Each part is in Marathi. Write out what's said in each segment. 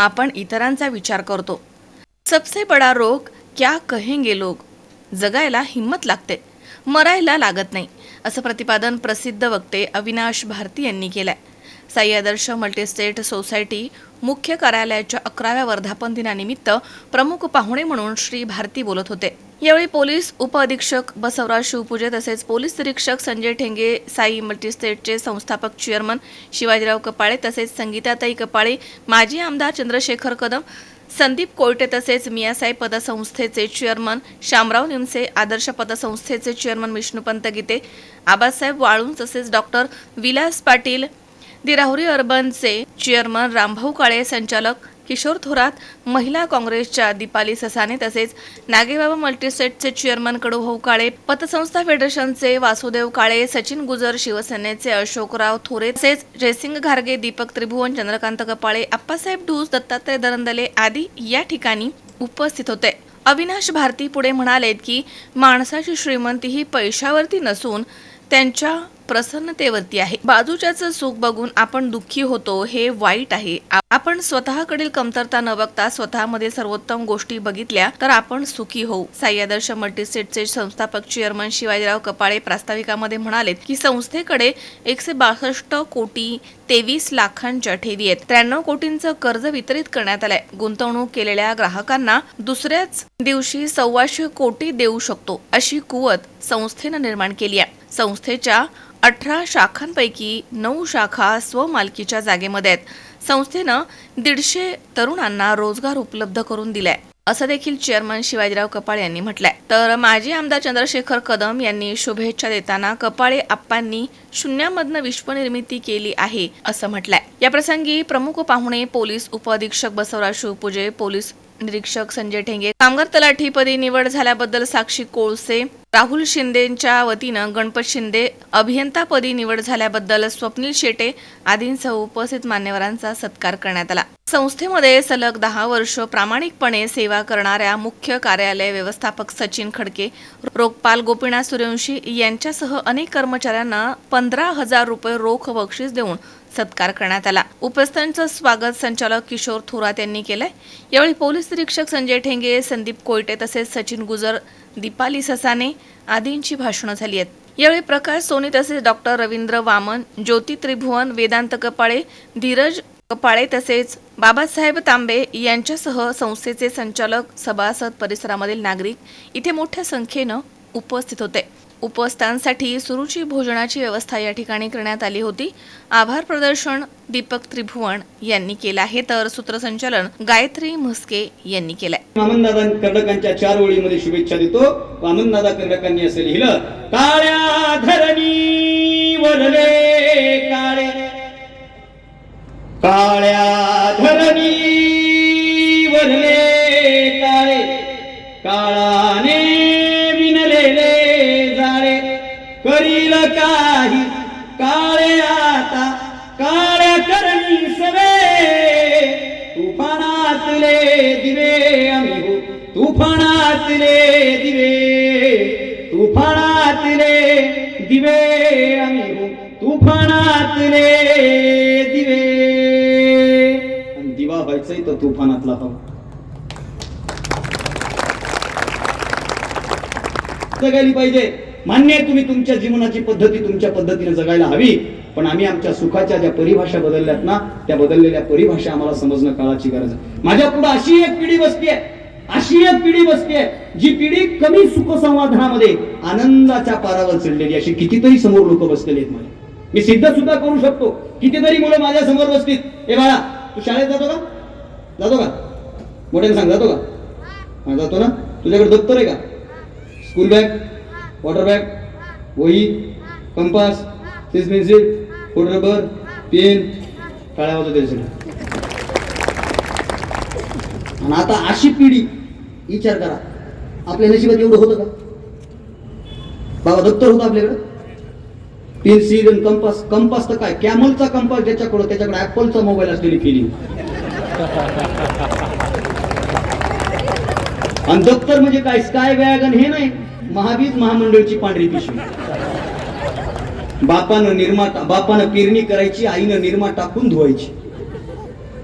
आपण इतरांचा विचार करतो. सबसे बडा रोग क्या कहेंगे लोग? जगायला हिंमत लागते. मरायला लागत नाही. असं प्रतिपादन प्रसिद्ध वक्ते अविनाश भारती यांनी केलंय. साई आदर्श मल्टीस्टेट सोसायटी मुख्य कार्यालयाच्या अकराव्या वर्धापन दिनानिमित्त प्रमुख पाहुणे म्हणून श्री भारती बोलत होते. यावेळी पोलीस उपअधीक्षक बसवराज शिवपूजे तसेच पोलीस निरीक्षक संजय ठेंगे साई मल्टीस्टेटचे संस्थापक चेअरमन शिवाजीराव कपाळे तसेच संगीताताई कपाळे माजी आमदार चंद्रशेखर कदम संदीप कोयटे तसेच मियासाई पदसंस्थेचे चेअरमन शामराव निमसे आदर्श पदसंस्थेचे चेअरमन विष्णुपंत गीते आबासाहेब वाळून तसेच डॉक्टर विलास पाटील दिराहुरी अर्बनचे चेअरमन रामभाऊ काळे संचालक किशोर थोरात महिला काँग्रेसच्या दीपाली ससाने तसेच नागेबाबा मल्टीसेटचे चेअरमन कडूभाऊ काळे पतसंस्था फेडरेशनचे वासुदेव काळे सचिन गुजर शिवसेनेचे अशोकराव थोरे तसेच जयसिंग घारगे दीपक त्रिभुवन चंद्रकांत कपाळे अप्पासाहेब ढूस दत्तात्रय दरंदले आदी या ठिकाणी उपस्थित होते. अविनाश भारती पुढे म्हणालेत की माणसाची श्रीमंती ही पैशावरती नसून त्यांच्या प्रसन्नतेवरती आहे. बाजूच्याचं सुख बघून आपण दुःखी होतो हे वाईट आहे. आपण स्वतःकडील कमतरता न बघता स्वतःमध्ये सर्वोत्तम गोष्टी बघितल्या तर आपण सुखी होऊ. साई मल्टीसेटचे संस्थापक चेअरमन शिवाजीराव कपाळे प्रास्ताविकामध्ये म्हणाले की संस्थेकडे एकशे बासष्ट कोटी तेवीस लाखांच्या ठेवी आहेत. त्र्याण्णव कोटींचं कर्ज वितरित करण्यात आलंय. गुंतवणूक केलेल्या ग्राहकांना दुसऱ्याच दिवशी सव्वाशे कोटी देऊ शकतो अशी कुवत संस्थेनं निर्माण केली आहे. संस्थेच्या अठरा शाखांपैकी नऊ शाखा स्वमालकीच्या जागेमध्ये आहेत. संस्थेनं दीडशे तरुणांना रोजगार उपलब्ध करून दिलाय. असं देखील चेअरमन शिवाजीराव कपाळे यांनी म्हटलंय. तर माजी आमदार चंद्रशेखर कदम यांनी शुभेच्छा देताना कपाळे आप्पांनी शून्यामधनं विश्वनिर्मिती केली आहे असं म्हटलंय. या प्रसंगी प्रमुख पाहुणे पोलीस उपअधीक्षक बसवराज शिवपूजे पोलीस निरीक्षक संजय ठेंगे. कामगार तलाठीपदी निवड झाल्याबद्दल साक्षी कोळसे राहुल शिंदेच्या वतीनं गणपत शिंदे अभियंतापदी निवड झाल्याबद्दल स्वप्नील शेटे आदींसह उपस्थित मान्यवरांचा सत्कार करण्यात आला. संस्थेमध्ये सलग दहा वर्ष प्रामाणिकपणे सेवा करणाऱ्या मुख्य कार्यालय व्यवस्थापक सचिन खडके रोखपाल गोपीनाथ सूर्यवंशी यांच्यासह अनेक कर्मचाऱ्यांना पंधरा हजार रुपये रोख बक्षीस देऊन सत्कार करण्यात आला. उपस्थांचं स्वागत संचालक किशोर थोरात यांनी केलंय. यावेळी पोलीस निरीक्षक संजय ठेंगे संदीप कोयटे तसेच सचिन गुजर दीपाली ससाने आदींची भाषणं झाली आहेत. यावेळी प्रकाश सोनी तसेच डॉक्टर रवींद्र वामन ज्योती त्रिभुवन वेदांत कपाळे धीरज कपाळे तसेच बाबासाहेब तांबे यांच्यासह संस्थेचे संचालक सभासद परिसरामधील नागरिक इथे मोठ्या संख्येनं उपस्थित होते. उपस्थांसाठी सुरुची भोजनाची व्यवस्था या ठिकाणी करण्यात आली होती. आभार प्रदर्शन दीपक त्रिभुवन यांनी केलं आहे. तर सूत्रसंचालन गायत्री म्हस्के यांनी केलंय. वामनदादा कर्डकांच्या चार ओळीमध्ये शुभेच्छा देतो. वामनदादा कर्डकांनी असं लिहिलं काळ्या धरणी वरले काळे काळ्या धरणी तुफानातले दिवे आम्ही हो. तुफानातले दिवे तुफानातले दिवे आम्ही हो. तुफानातले दिवे. आणि दिवा व्हायचंय तर तुफानातला हो. जगायला पाहिजे. मान्य तुम्ही तुमच्या जीवनाची पद्धती तुमच्या पद्धतीने जगायला हवी. पण आम्ही आमच्या सुखाच्या ज्या परिभाषा बदलल्यात ना त्या बदललेल्या परिभाषा आम्हाला समजणं काळाची गरज आहे. माझ्या पुढे अशी एक पिढी बसली आहे अशी एक पिढी बसली आहे जी पिढी कमी सुखसंवादनामध्ये आनंदाच्या पारावर चढलेली अशी कितीतरी समोर लोक बसलेली आहेत माझ्या. मी सिद्ध सुद्धा करू शकतो. कितीतरी मुलं माझ्यासमोर बसतील ए बाळा तू शाळेत जातो का? जातो का? मोठ्याने सांग जातो का? जातो ना? तुझ्याकडे दप्तर आहे का? स्कूल बॅग वॉटर बॅग वही कंपास सिस पेन्सिल कोण रबर पेन काळ्या वाजवते आणि आता अशी पिढी विचार करा. आपल्या नशिबात एवढं होतं का? बाबा दप्तर होतं आपल्याकडं. पेन्सिल आणि कंपास कंपास तर काय? कॅमलचा कंपास ज्याच्याकडं त्याच्याकडे ऍपलचा मोबाईल असलेली फिलिंग आणि दप्तर म्हणजे काय? स्काय वॅगन हे नाही. महावीर महामंडळची पांढरी पिशवी. बापानं निर्मा बापानं पेरणी करायची आईनं निर्मा टाकून धुवायची.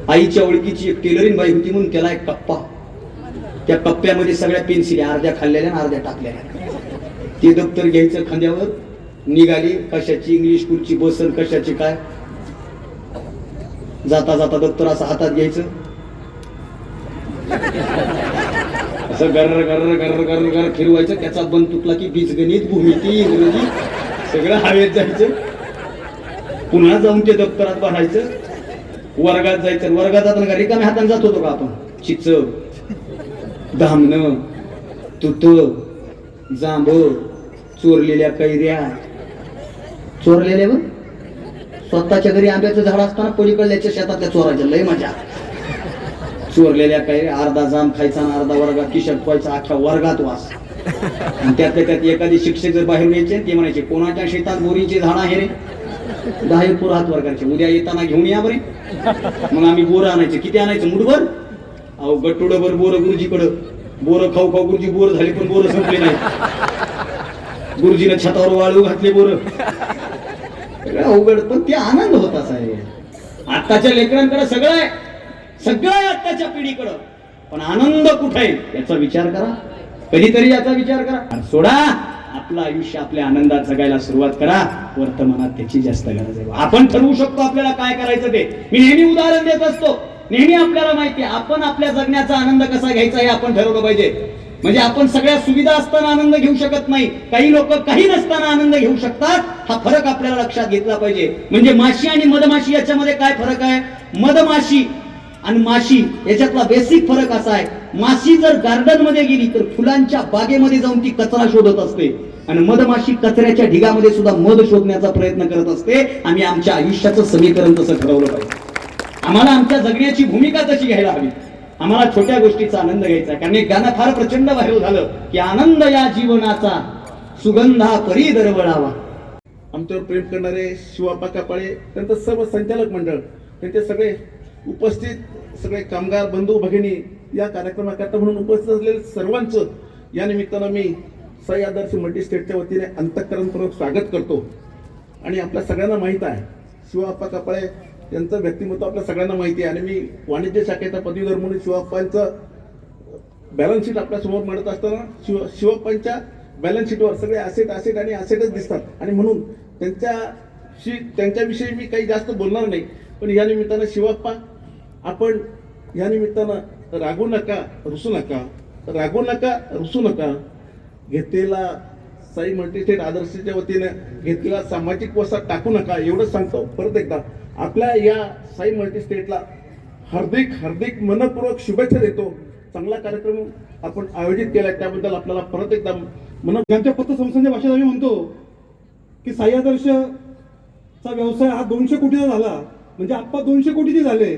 आईच्या ओळखीची एक टेलरिंग बाई होती म्हणून त्याला एक कप्पा. त्या कप्प्यामध्ये सगळ्या पेन्सिली अर्ध्या खाल्लेल्या आणि अर्ध्या टाकलेल्या. ते दप्तर घ्यायचं खांद्यावर निघाली कशाची इंग्लिश स्कूलची बसन कशाची काय? जाता जाता दप्तर असं हातात घ्यायचं. असं गर्र गर्र गर्र गर्र गर्र फिरवायचं. त्याचा बंद तुटला की बीजगणित भूमिती इंग्रजी सगळं हवेत जायचं. पुन्हा जाऊन ते दप्तरात भरायचं. वर्गात जायचं. वर्गात जाताना का रिकाम्या हाताने जात होतो का आपण? चिच धामणं. तुत जांब चोरलेल्या कैऱ्या. चोरलेल्या बघ स्वतःच्या घरी आंब्याचं झाड असताना पलीकडल्याच्या शेतातल्या चोराच्या लय मजा. चोरलेल्या काही अर्धा जाम खायचा आणि अर्धा वर्गात किशक व्हायचा अख्ख्या वर्गात वास. त्यातल्या त्यात एखादी शिक्षक जर बाहेर यायचे ते म्हणायचे कोणाच्या शेतात बोरीचे झाड आहे रे? दहा एक हात वर्गाचे करायचे उद्या येताना घेऊन या बरे. मग आम्ही बोरं आणायचे. किती आणायचं? मुठभर? अहो गट्टुडभर बोरं गुरुजीकडं. बोरं खाऊ खाऊ गुरुजी बोर झाले पण बोरं संपले नाही गुरुजीनं छतावर वाळू घातले बोरं. अवघड पण ते आनंद होता साहेब. आत्ताच्या लेकरांकडे सगळं आहे. सगळं आहे आत्ताच्या पिढीकडं. पण आनंद कुठे आहे? याचा विचार करा. कधीतरी याचा विचार करा. सोडा. आपलं आयुष्य आपल्या आनंदात जगायला सुरुवात करा. वर्तमानात त्याची जास्त गरज आहे. आपण ठरवू शकतो आपल्याला काय करायचं ते. मी नेहमी उदाहरण देत असतो. नेहमी आपल्याला माहिती आपण आपल्या जगण्याचा आनंद कसा घ्यायचा हे आपण ठरवलं पाहिजे. म्हणजे आपण सगळ्या सुविधा असताना आनंद घेऊ शकत नाही. काही लोक काही नसताना आनंद घेऊ शकतात. हा फरक आपल्याला लक्षात घेतला पाहिजे. म्हणजे माशी आणि मधमाशी याच्यामध्ये काय फरक आहे? मधमाशी आणि माशी याच्यातला बेसिक फरक असा आहे. माशी जर गार्डनमध्ये गेली तर फुलांच्या बागेमध्ये जाऊन ती कचरा शोधत असते. आणि मधमाशी कचऱ्याच्या ढिगामध्ये सुद्धा मध शोधण्याचा प्रयत्न करत असते. आम्ही आमच्या आयुष्याचं समीकरण तसं ठरवलं पाहिजे. आम्हाला आमच्या जगण्याची भूमिका तशी घ्यायला हवी. आम्हाला छोट्या गोष्टीचा आनंद घ्यायचा कारण एक गाणं फार प्रचंड व्हायरल झालं की आनंद या जीवनाचा सुगंधा परी दरवळावा. आमच्यावर प्रेम करणारे शिवापा कापाळे त्यांचं सर्व संचालक मंडळ त्यांचे सगळे उपस्थित सगळे कामगार बंधू भगिनी या कार्यक्रमाकरता म्हणून उपस्थित असलेले सर्वांचं या निमित्तानं मी साई मल्टी स्टेटच्या वतीने अंतःकरणपूर्वक स्वागत करतो. आणि आपल्या सगळ्यांना माहीत आहे शिवाप्पा कपाळे यांचं व्यक्तिमत्व आपल्या सगळ्यांना माहिती आहे. आणि मी वाणिज्य शाखेचा पदवीधर म्हणून शिवाप्पांचं बॅलन्स शीट आपल्यासमोर मांडत असताना शिव शिवप्पांच्या बॅलन्स शीटवर सगळे ॲसेट ॲसेट आणि ॲसेटच दिसतात. आणि म्हणून त्यांच्याशी त्यांच्याविषयी मी काही जास्त बोलणार नाही पण या निमित्तानं शिवप्पा आपण या निमित्तानं रागू नका रुसू नका. रागू नका रुसू नका. घेतलेला साई मल्टीस्टेट आदर्शच्या वतीनं घेतलेला सामाजिक वसा टाकू नका एवढंच सांगतो. परत एकदा आपल्या या साई मल्टीस्टेटला हार्दिक हार्दिक मनपूर्वक शुभेच्छा देतो. चांगला कार्यक्रम आपण आयोजित केला त्याबद्दल आपल्याला परत एकदा मन आमच्या पतसंस्थांच्या भाषेत आम्ही म्हणतो की साई आदर्शचा व्यवसाय हा दोनशे कोटीचा झाला. म्हणजे आप्पा दोनशे कोटीचे झाले.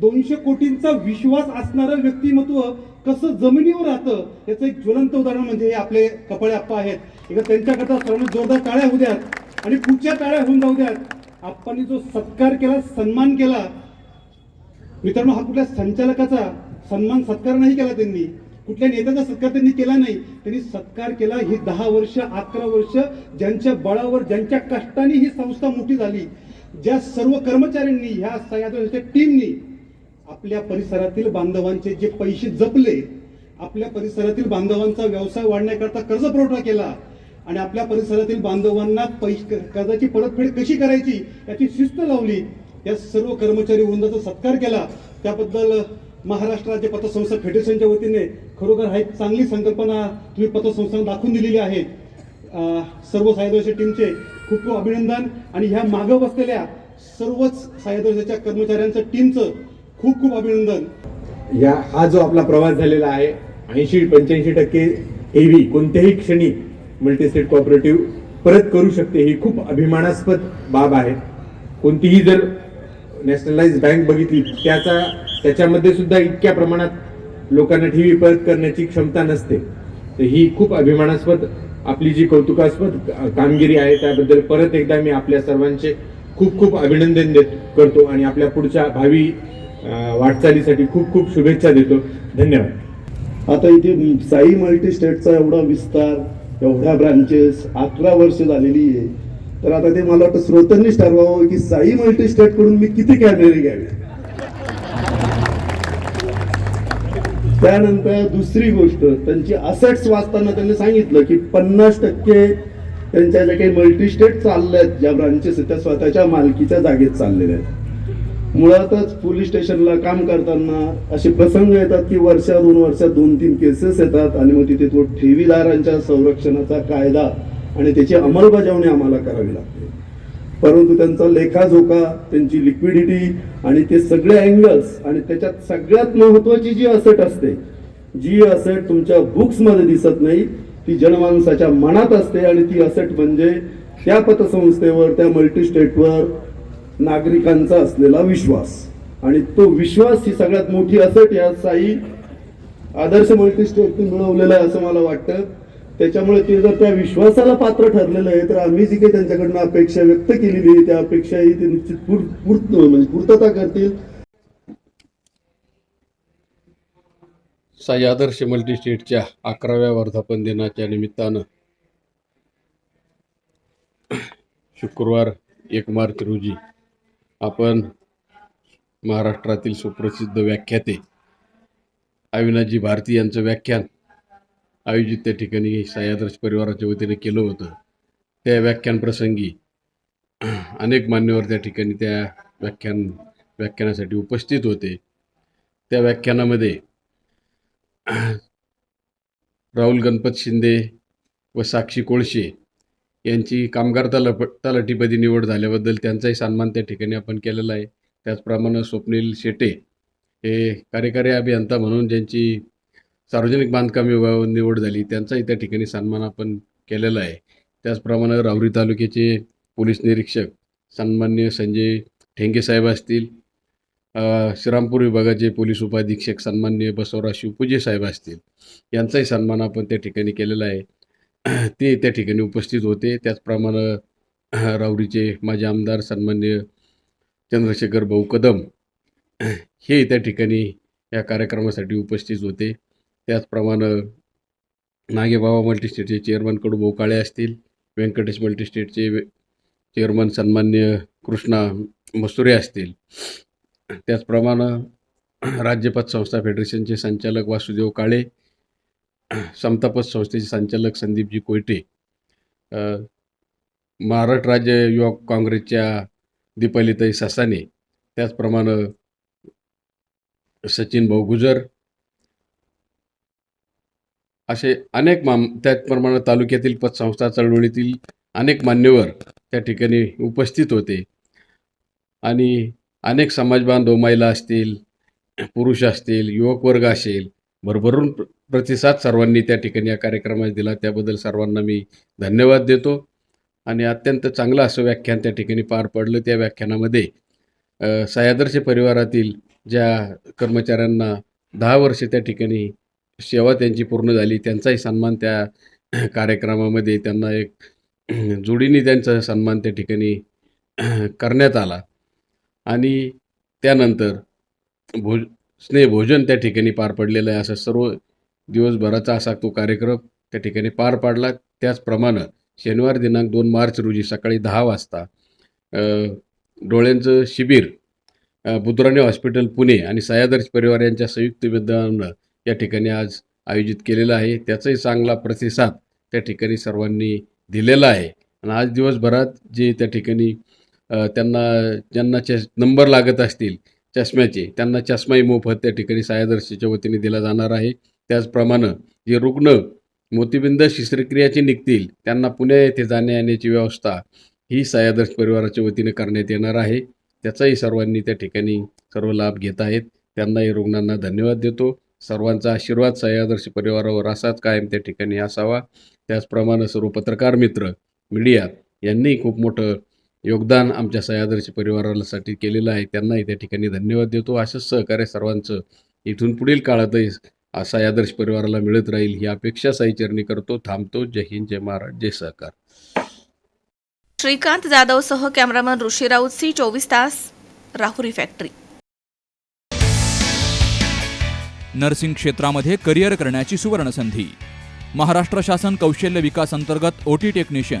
दोनशे कोटींचा विश्वास असणारं व्यक्तिमत्व कसं जमिनीवर राहतं याचं एक ज्वलंत उदाहरण म्हणजे हे आपले कपाळे आप्पा आहेत. एका त्यांच्याकरता सर्वांनी जोरदार टाळ्या होऊ द्यात आणि पुढच्या टाळ्या होऊन जाऊ द्यात. आप्पांनी जो सत्कार केला सन्मान केला मित्रांनो हा कुठल्या संचालकाचा सन्मान सत्कार नाही केला त्यांनी. कुठल्या नेत्याचा सत्कार त्यांनी केला नाही. त्यांनी सत्कार केला ही दहा वर्ष अकरा वर्ष ज्यांच्या बळावर ज्यांच्या कष्टाने ही संस्था मोठी झाली. ज्या सर्व कर्मचाऱ्यांनी ह्या सह्याद्रीच्या टीमनी आपल्या परिसरातील बांधवांचे जे पैसे जपले आपल्या परिसरातील बांधवांचा व्यवसाय वाढण्याकरता कर्ज पुरवठा केला आणि आपल्या परिसरातील बांधवांना पैसे कर्जाची परतफेड कशी करायची याची शिस्त लावली या सर्व कर्मचारी वृंदाचा सत्कार केला. त्याबद्दल महाराष्ट्र राज्य पतसंस्था फेडरेशनच्या वतीने खरोखर हा एक चांगली संकल्पना तुम्ही पतसंस्थांना दाखवून दिलेली आहे. सर्व सायदर्श टीमचे खूप खूप अभिनंदन आणि ह्या मागं बसलेल्या सर्वच सायदर्शाच्या कर्मचाऱ्यांचं टीमचं खूप खूप अभिनंदन. या हा जो आपला प्रवास झालेला आहे ऐंशी पंच्याऐंशी टक्के एव्ही कोणत्याही क्षणी मल्टीस्टेट कॉपरेटिव्ह परत करू शकते ही खूप अभिमानास्पद बाब आहे. कोणतीही जर नॅशनलाइज बँक बघितली त्याचा त्याच्यामध्ये सुद्धा इतक्या प्रमाणात लोकांना ठेवी परत करण्याची क्षमता नसते. तर ही खूप अभिमानास्पद आपली जी कौतुकास्पद कामगिरी आहे त्याबद्दल परत एकदा मी आपल्या सर्वांचे खूप खूप अभिनंदन देत करतो आणि आपल्या पुढच्या भावी वाटचालीसाठी खूप खूप शुभेच्छा देतो. धन्यवाद. आता इथे साई मल्टी स्टेटचा एवढा विस्तार एवढ्या ब्रांचेस अकरा वर्ष झालेली आहे. तर आता ते मला वाटतं श्रोत्यांनीच ठरवावं की साई मल्टी स्टेटकडून मी किती कॅमेरे घ्यावे? त्यानंतर दुसरी गोष्ट त्यांची असेट्स वाचताना त्यांनी सांगितलं की पन्नास टक्के त्यांच्या ज्या काही मल्टी स्टेट आहेत ज्या ब्रांचेस आहेत त्या स्वतःच्या मालकीच्या जागेत चाललेल्या आहेत. मुळातच पोलीस स्टेशनला काम करताना असे प्रसंग येतात की वर्षा दोन वर्षात दोन तीन केसेस येतात आणि मग तिथे तो ठेवीदारांच्या संरक्षणाचा कायदा आणि त्याची अंमलबजावणी आम्हाला करावी लागते. परंतु त्यांचा लेखाजोखा त्यांची लिक्विडिटी आणि ते सगळे अँगल्स आणि त्याच्यात सगळ्यात महत्वाची जी असेट असते जी असेट तुमच्या बुक्समध्ये दिसत नाही ती जनमानसाच्या मनात असते आणि ती असेट म्हणजे त्या पतसंस्थेवर त्या मल्टीस्टेटवर नागरिकांचा असलेला विश्वास. आणि तो विश्वास ही सगळ्यात मोठी असट या साई आदर्श मल्टीस्टेटने मिळवलेला आहे असं मला वाटतं. त्याच्यामुळे ते जर त्या विश्वासाला पात्र ठरलेलं आहे तर आम्ही जी काही त्यांच्याकडनं अपेक्षा व्यक्त केलेली आहे त्या अपेक्षाही ते निश्चित पूर्त म्हणजे पूर्तता करतील. साई आदर्श मल्टीस्टेटच्या अकराव्या वर्धापन दिनाच्या निमित्तानं शुक्रवार एक मार्च रोजी आपण महाराष्ट्रातील सुप्रसिद्ध व्याख्याते अविनाशजी भारती यांचं व्याख्यान आयोजित त्या ठिकाणी सह्याद्रश परिवाराच्या वतीने केलं होतं. त्या व्याख्यानप्रसंगी अनेक मान्यवर त्या ठिकाणी त्या व्याख्यान व्याख्यानासाठी उपस्थित होते. त्या व्याख्यानामध्ये राहुल गणपत शिंदे व साक्षी कोळशे यांची कामगार तलप तलाठीपदी निवड झाल्याबद्दल त्यांचाही सन्मान त्या ठिकाणी आपण केलेला आहे. त्याचप्रमाणे स्वप्नील शेटे हे कार्यकारी अभियंता म्हणून ज्यांची सार्वजनिक बांधकाम विभागावर निवड झाली त्यांचाही त्या ठिकाणी सन्मान आपण केलेला आहे. त्याचप्रमाणे राहुरी तालुक्याचे पोलीस निरीक्षक सन्मान्य संजय ठेंगे साहेब असतील श्रीरामपूर विभागाचे पोलीस उपाधीक्षक सन्मान्य बसवराज शिवपूजे साहेब असतील यांचाही सन्मान आपण त्या ठिकाणी केलेला आहे. ते त्या ठिकाणी उपस्थित होते. त्याचप्रमाणे राऊरीचे माजी आमदार सन्मान्य चंद्रशेखर भाऊ कदम हे त्या ठिकाणी या कार्यक्रमासाठी उपस्थित होते. त्याचप्रमाणे नागेबाबा मल्टीस्टेटचे चेअरमन कडू भाऊ काळे असतील व्यंकटेश मल्टीस्टेटचे चेअरमन सन्मान्य कृष्णा मसुरे असतील. त्याचप्रमाणे राज्यपथ संस्था फेडरेशनचे संचालक वासुदेव काळे समतापथ संस्थेचे संचालक संदीपजी कोयटे महाराष्ट्र राज्य युवक काँग्रेसच्या दीपालिताई ससाने त्याचप्रमाणे सचिन भाऊ गुजर असे अनेक माम त्याचप्रमाणे तालुक्यातील पतसंस्था चळवळीतील अनेक मान्यवर त्या ठिकाणी उपस्थित होते. आणि अनेक समाजबांधव महिला असतील पुरुष असतील युवक वर्ग असेल भरभरून प्र- प्रतिसाद सर्वांनी त्या ठिकाणी या कार्यक्रमास दिला. त्याबद्दल सर्वांना मी धन्यवाद देतो. आणि अत्यंत चांगलं असं व्याख्यान त्या ठिकाणी पार पडलं. त्या व्याख्यानामध्ये सह्यादर्श परिवारातील ज्या कर्मचाऱ्यांना दहा वर्षे त्या ठिकाणी सेवा त्यांची पूर्ण झाली त्यांचाही सन्मान त्या कार्यक्रमामध्ये त्यांना एक जोडीने त्यांचा सन्मान त्या ठिकाणी करण्यात आला. आणि त्यानंतर भोज स्नेहभोजन त्या ठिकाणी पार पडलेलं आहे. असं सर्व दिवसभराचा असा तो कार्यक्रम त्या ठिकाणी पार पाडला. त्याचप्रमाणे शनिवार दिनांक दोन मार्च रोजी सकाळी दहा वाजता डोळ्यांचं शिबिर अ, हॉस्पिटल पुणे आणि सह्यादर्श परिवार यांच्या संयुक्त विद्यमानं या ठिकाणी आज आयोजित केलेलं आहे. त्याचाही चांगला प्रतिसाद त्या ठिकाणी सर्वांनी दिलेला आहे. आणि आज दिवसभरात जे त्या ठिकाणी त्यांना ज्यांना नंबर लागत असतील चष्म्याचे. त्यांना चष्माही मोफत त्या ठिकाणी सायादर्शीच्या वतीने दिला जाणार आहे. त्याचप्रमाणे जे रुग्ण मोतीबिंद शस्त्रक्रियाचे निघतील त्यांना पुणे येथे जाण्या येण्याची व्यवस्था ही सायादर्श परिवाराच्या वतीने करण्यात येणार आहे. त्याचाही सर्वांनी त्या ठिकाणी सर्व लाभ घेत आहेत. त्यांनाही रुग्णांना धन्यवाद देतो. सर्वांचा आशीर्वाद सह्यादर्श परिवारावर असाच कायम त्या ठिकाणी असावा. त्याचप्रमाणे सर्व पत्रकार मित्र मीडिया यांनी खूप मोठं योगदान आमच्या सह्यादर्श परिवारासाठी केलेलं आहे. त्यांनाही त्या ठिकाणी धन्यवाद देतो. असंच सहकार्य सर्वांचं इथून पुढील काळातही असा आदर्श परिवाराला मिळत राहील ही अपेक्षा साईचरणी करतो. थांबतो. जय हिंद जय महाराज जय सहकार. श्रीकांत जाधवसह कॅमेरामन ऋषी राऊत सी चोवीस तास राहुरी फॅक्टरी. नर्सिंग क्षेत्रामध्ये करिअर करण्याची सुवर्णसंधी. महाराष्ट्र शासन कौशल्य विकास अंतर्गत OT technician